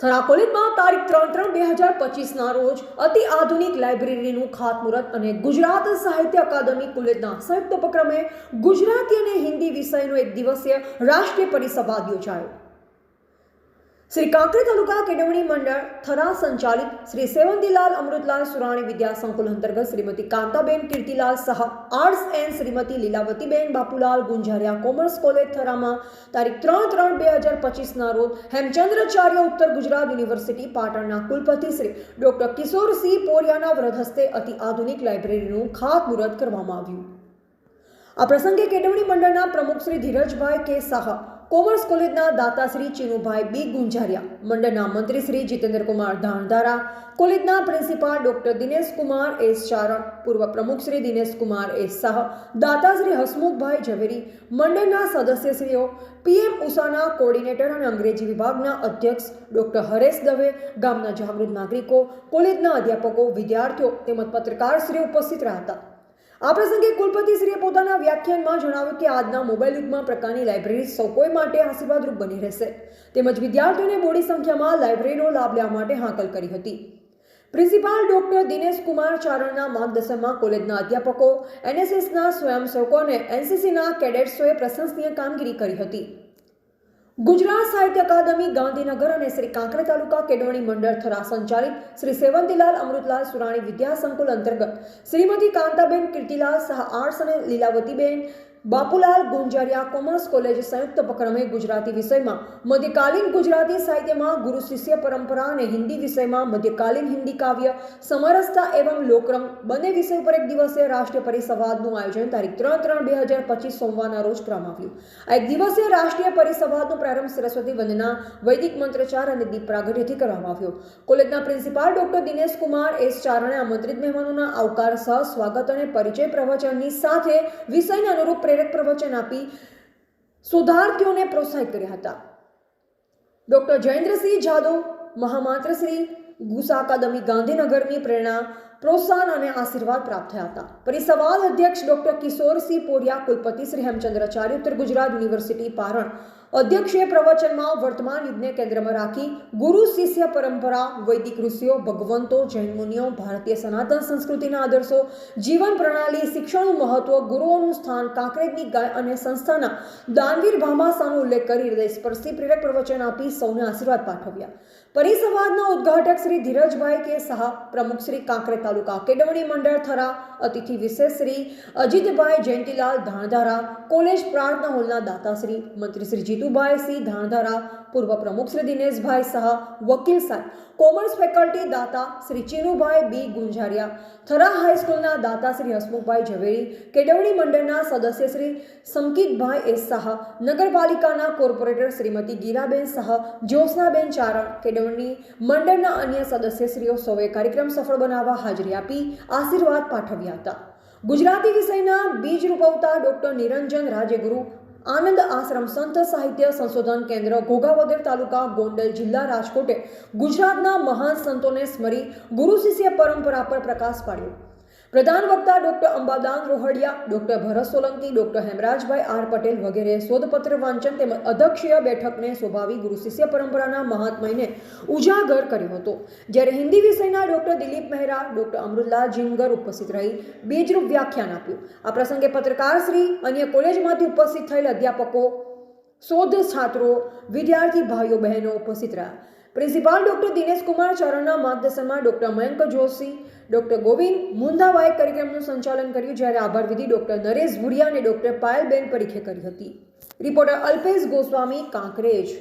થરા કોલેજમાં તારીખ ત્રણ ત્રણ બે હજાર પચીસના રોજ અતિ આધુનિક લાઇબ્રેરીનું ખાતમુહૂર્ત અને ગુજરાત સાહિત્ય અકાદમી કોલેજના સંયુક્ત ઉપક્રમે ગુજરાતી અને હિન્દી વિષયનો એક દિવસીય રાષ્ટ્રીય પરિસંવાદ યોજાયો. શ્રી કાંકરી તાલુકા કેળવણી મંડળ થરા સંચાલિત શ્રી સેવંતીલાલ અમૃતલાલ સુરાણી વિદ્યા સંકુલ અંતર્ગત શ્રીમતી કાંતાબેન કીર્તિલાલ સહ arts and Shrimati Lilavatiben Bapulal Gunjariya commerce college થરામાં, તારીખ ત્રણ ત્રણ બે હજાર પચીસના રોજ હેમચંદ્રાચાર્ય ઉત્તર ગુજરાત યુનિવર્સિટી પાટણના કુલપતિ શ્રી ડોક્ટર કિશોરસિંહ પોરિયાના વ્રત હસ્તે અતિ આધુનિક લાઇબ્રેરીનું ખાતમુહૂર્ત કરવામાં આવ્યું. આ પ્રસંગે કેળવણી મંડળના પ્રમુખ શ્રી ધીરજભાઈ કે શાહ કોમર્સ કોલેજના દાતાશ્રી ચીનુભાઈ બી ગુંજારિયા, મંડળના મંત્રી શ્રી જીતેન્દ્રકુમાર ધાણધારા, કોલેજના principal doctor Dineshkumar S Charan, પૂર્વ પ્રમુખ શ્રી દિનેશકુમાર એસ શાહ દાતાશ્રી હસમુખભાઈ ઝવેરી, મંડળના સદસ્યશ્રીઓ, પીએમ ઉષાના કોર્ડિનેટર અને અંગ્રેજી વિભાગના અધ્યક્ષ ડોક્ટર હરેશ દવે, ગામના જાગૃત નાગરિકો, કોલેજના અધ્યાપકો, વિદ્યાર્થીઓ તેમજ પત્રકારશ્રીઓ ઉપસ્થિત રહ્યા હતા. આ પ્રસંગે કુલપતિશ્રીએ પોતાના વ્યાખ્યાનમાં જણાવ્યું કે આજના મોબાઈલ યુગમાં પ્રકારની લાઇબ્રેરી સૌ કોઈ માટે આશીર્વાદરૂપ બની રહેશે. તેમજ વિદ્યાર્થીઓને મોડી સંખ્યામાં લાઇબ્રેરીનો લાભ લેવા માટે હાકલ કરી હતી. પ્રિન્સિપાલ ડોક્ટર દિનેશ કુમાર ચારણના માર્ગદર્શનમાં કોલેજના અધ્યાપકો, એનએસએસના સ્વયંસેવકો અને એનસીસીના કેડેટ્સોએ પ્રશંસનીય કામગીરી કરી હતી. ગુજરાત સાહિત્ય અકાદમી, ગાંધીનગર અને શ્રી કાંકરે તાલુકા કેળવણી મંડળ થરા સંચાલિત શ્રી સેવંતીલાલ અમૃતલાલ સુરાણી વિદ્યા સંકુલ અંતર્ગત શ્રીમતી કાંતાબેન કીર્તિલાલ સહ આર્ટ્સ અને લીલાવતીબેન બાપુલાલ ગુંજારિયા કોમર્સ કોલેજ સંયુક્ત ઉપક્રમે ગુજરાતી વિષયમાં મધ્યકાલીન ગુજરાતી સાહિત્યમાં ગુરુ શિષ્ય પરંપરા અને હિન્દી વિષયમાં મધ્યકાલીન હિન્દી કાવ્ય, સમરસતા એવં લોકરમ બંને વિષય ઉપર એક દિવસીય રાષ્ટ્રીય પરિસંવાદનું આયોજન તારીખ ત્રણ ત્રણ બે હજાર પચીસ સોમવારના રોજ કરવામાં આ એક દિવસીય રાષ્ટ્રીય પરિસંવાદનો પ્રારંભ સરસ્વતી વંદના, વૈદિક મંત્રચાર અને દીપ પ્રાગટ્યથી કરવામાં આવ્યો. કોલેજના principal doctor Dinesh Kumar, S ચારણે આમંત્રિત મહેમાનોના આવકાર સહ સ્વાગત અને પરિચય પ્રવચનની સાથે વિષયને અનુરૂપ પ્રેરક પ્રવચન આપી શોધાર્થીઓને પ્રોત્સાહિત કર્યા હતા. ડોક્ટર જયેન્દ્રસિંહ જાદવ મહામાત્ર શ્રી ગુસા અકાદમી ગાંધીનગરની પ્રેરણા પ્રોત્સાહન અને આશીર્વાદ પ્રાપ્ત થયા હતા. પરિસંવાદ અધ્યક્ષ ડોક્ટર કિશોરસિંહ પોરિયા, કુલપતિ શ્રી હેમચંદ્રાચાર્ય, ઉત્તર ગુજરાત યુનિવર્સિટી, પારણ અધ્યક્ષે પ્રવચનમાં વર્તમાન યુગને કેન્દ્રમાં રાખી ગુરુ શિષ્ય પરંપરા, વૈદિક ઋષિઓ, ભગવંતો, જૈન મુનિઓ, ભારતીય સનાતન સંસ્કૃતિના આદર્શો, જીવન પ્રણાલી, શિક્ષણનું મહત્વ, ગુરુઓનું સ્થાન, કાંકરેજની ગાય અને સંસ્થાના દાનવીર ભામાસાનો ઉલ્લેખ કરી હૃદયસ્પર્શી પ્રેરક પ્રવચન આપી સૌને આશીર્વાદ પાઠવ્યા. પરિસંવાદના ઉદ્ઘાટક શ્રી ધીરજભાઈ કે શાહ પ્રમુખ શ્રી કાંકરે તાલુકા કેળવણી મંડળ થરા, અતિથિ વિશેષ શ્રી અજીતભાઈ જયંતિલાલ ધાણધારા, કોલેજ પ્રાર્થના હોલના દાતાશ્રી મંત્રી શ્રી જીતુભાઈ સિંહ ધાણધારા, પૂર્વ પ્રમુખ શ્રી દિનેશભાઈ શાહ વકીલ સાહેબ, કોમર્સ ફેકલ્ટી દાતા શ્રી ચીનુભાઈ બી ગુંજારિયા, થરા હાઈસ્કૂલના દાતા શ્રી હસમુખભાઈ ઝવેરી, કેળવણી મંડળના સદસ્ય શ્રી સંકિતભાઈ એસ શાહ નગરપાલિકાના કોર્પોરેટર શ્રીમતી ગીરાબેન શાહ જ્યોત્સનાબેન ચારણ, કેળવણી મંડળના અન્ય સદસ્યશ્રીઓ સૌએ કાર્યક્રમ સફળ બનાવવા હાજરી આપી આશીર્વાદ પાઠવ્યા હતા. ગુજરાતી વિષયના બીજ રૂપવતા ડોક્ટર નિરંજન રાજ્યગુરુ, આનંદ આશ્રમ સંત સાહિત્ય સંશોધન કેન્દ્ર, ઘોઘાવદર તાલુકા, ગોંડલ જિલ્લા રાજકોટે ગુજરાતના મહાન સંતોને સ્મરી ગુરુ શિષ્ય પરંપરા પર પ્રકાશ પાડ્યો. પ્રધાન વક્તા doctor Ambadan Rohadiya, doctor Bharat Solanki, doctor Hemrajbhai R Patel વગેરે શોધપત્ર વાંચન તેમજ અધ્યક્ષીય બેઠકને શોભાવી ગુરુ શિષ્ય પરંપરાના મહાત્મયને ઉજાગર કર્યો હતો. જ્યારે હિન્દી વિષયના ડોક્ટર દિલીપ મહેરા, ડોક્ટર અમૃતલાલ જીંગર ઉપસ્થિત રહી બીજરૂપ વ્યાખ્યાન આપ્યું. આ પ્રસંગે પત્રકાર શ્રી, અન્ય કોલેજમાંથી ઉપસ્થિત થયેલ અધ્યાપકો, શોધ છાત્રો, વિદ્યાર્થી ભાઈઓ બહેનો ઉપસ્થિત રહ્યા. પ્રિન્સિપાલ ડોક્ટર દિનેશ કુમાર ચરણના માર્ગદર્શનમાં ડોક્ટર મયંક જોશી, ડોક્ટર ગોવિંદ મુંદાવાએ કાર્યક્રમનું સંચાલન કર્યું જ્યારે આભાર વિધિ ડોક્ટર નરેશ ભુડિયા અને ડોક્ટર પાયલબેન પરીખે કરી હતી. રિપોર્ટર અલ્પેશ ગોસ્વામી, કાંકરેજ.